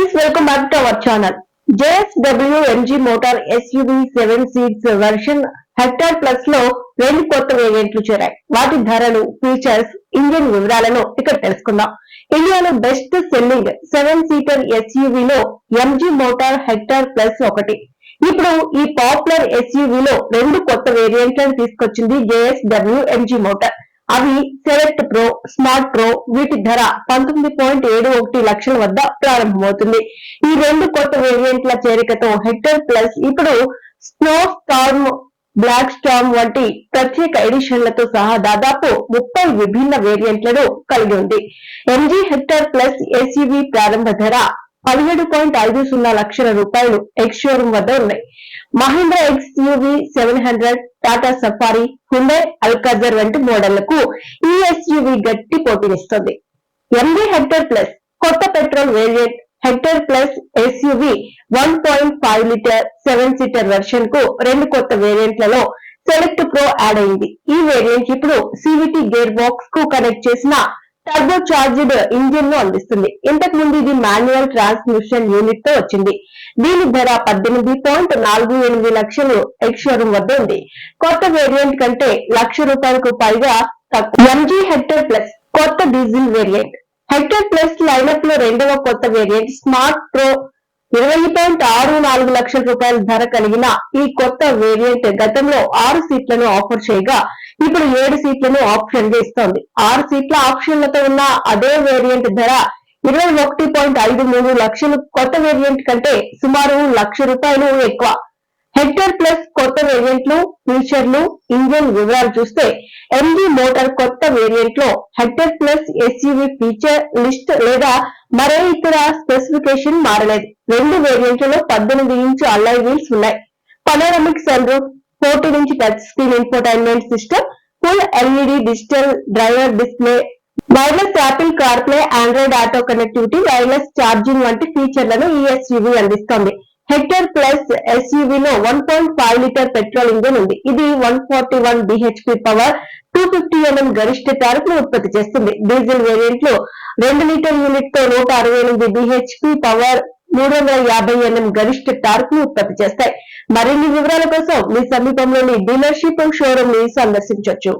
Friends welcome back to our channel JSW MG motor SUV seven seats version Hector ప్లస్లో రెండు కొత్త వేరియంట్లు చేరాయి. వాటి ధరలు ఫీచర్స్ ఇంజిన్ వివరాలను ఇక్కడ తెలుసుకుందాం. ఇండియాలో బెస్ట్ సెల్లింగ్ సెవెన్ సీటర్ ఎస్యూవీలో ఎంజీ మోటార్ హెక్టార్ ప్లస్ ఒకటి. ఇప్పుడు ఈ పాపులర్ ఎస్యూవీలో రెండు కొత్త వేరియంట్లను తీసుకొచ్చింది జేఎస్డబ్ల్యూ ఎంజీ మోటార్ అవి నెట్ ప్రో స్మార్ట్ ప్రో వీటి ధర పంతొమ్మిది పాయింట్ ఏడు ఒకటి లక్షల వద్ద ప్రారంభమవుతుంది. ఈ రెండు కొత్త వేరియంట్ల చేరికతో హెక్టర్ ప్లస్ ఇప్పుడు స్నో స్టార్మ్ బ్లాక్ స్టార్మ్ వంటి ప్రత్యేక ఎడిషన్లతో సహా దాదాపు ముప్పై విభిన్న వేరియంట్లను కలిగి ఉంది. ఎంజీ హెక్టర్ ప్లస్ ఎస్యూవి ప్రారంభ ధర పదిహేడు పాయింట్ ఐదు సున్నా లక్షల రూపాయలు ఎక్స్ షోరూమ్ వద్ద ఉన్నాయి. Mahindra X UV seven hundred Tata Safari Hyundai Alcazar వంటి మోడళ్ళకు ఈ ఎస్యూవి గట్టి పోటీనిస్తుంది. ఎంజీ హెక్టర్ ప్లస్ కొత్త petrol variant Hector plus SUV one point five litre seven seater వెర్షన్కు రెండు కొత్త వేరియంట్లలో సెలెక్ట్ ప్రో యాడ్ అయింది. ఈ వేరియంట్ ఇప్పుడు సివిటి గేర్ బాక్స్కు కనెక్ట్ చేసిన టర్బో చార్జ్డ్ ఇంజిన్ను అందిస్తుంది. ఇంతకు ముందు ఇది మాన్యువల్ ట్రాన్స్మిషన్ యూనిట్తో వచ్చింది. దీని ధర పద్దెనిమిది పాయింట్ నాలుగు ఎనిమిది లక్షలు ఎక్స్ షోరూమ్ వద్ద ఉంది. కొత్త వేరియంట్ కంటే లక్ష రూపాయలకు పైగా ఎంజీ హెక్టర్ ప్లస్ కొత్త డీజిల్ వేరియంట్ హెక్టర్ ప్లస్ లైనప్లో రెండవ కొత్త వేరియంట్ స్మార్ట్ ప్రో ఇరవై పాయింట్ ఆరు నాలుగు లక్షల రూపాయల ధర కలిగిన ఈ కొత్త వేరియంట్ గతంలో ఆరు సీట్లను ఆఫర్ చేయగా ఇప్పుడు ఏడు సీట్లను ఆప్షన్గా ఇస్తోంది. ఆరు సీట్ల ఆప్షన్లతో ఉన్న అదే వేరియంట్ ధర ఇరవై ఒకటి పాయింట్ ఐదు మూడు లక్షలు. కొత్త వేరియంట్ కంటే సుమారు లక్ష రూపాయలు ఎక్కువ. హెక్టర్ ప్లస్ కొత్త వేరియంట్లు ఫీచర్లు ఇంజిన్ వివరాలు చూస్తే ఎంజీ మోటార్ కొత్త వేరియంట్లో Hector plus SUV feature list లేదా మరే ఇతర స్పెసిఫికేషన్ మారలేదు. రెండు వేరియంట్లలో పద్దెనిమిది ఇంచు అల్లై వీల్స్ ఉన్నాయి. Panoramic sunroof fourteen inch touch screen infotainment system full LED digital driver display wireless Apple CarPlay Android auto connectivity wireless charging వంటి ఫీచర్లను ఈ ఎస్యూవీ అందిస్తోంది. హెక్టర్ ప్లస్ ఎస్యూవీ లో one point five litre petrol engine ఉంది. ఇది one forty one BHP power two fifty MM గరిష్ట టార్క్ను ఉత్పత్తి చేస్తుంది. డీజిల్ వేరియంట్లో రెండు లీటర్ యూనిట్తో నూట అరవై ఎనిమిది బిహెచ్పి పవర్ మూడు వందల యాభై ఎన్ఎం గరిష్ట టార్క్ను ఉత్పత్తి చేస్తాయి. మరిన్ని వివరాల కోసం మీ సమీపంలోని డీలర్షిప్ షోరూమ్ని సందర్శించవచ్చు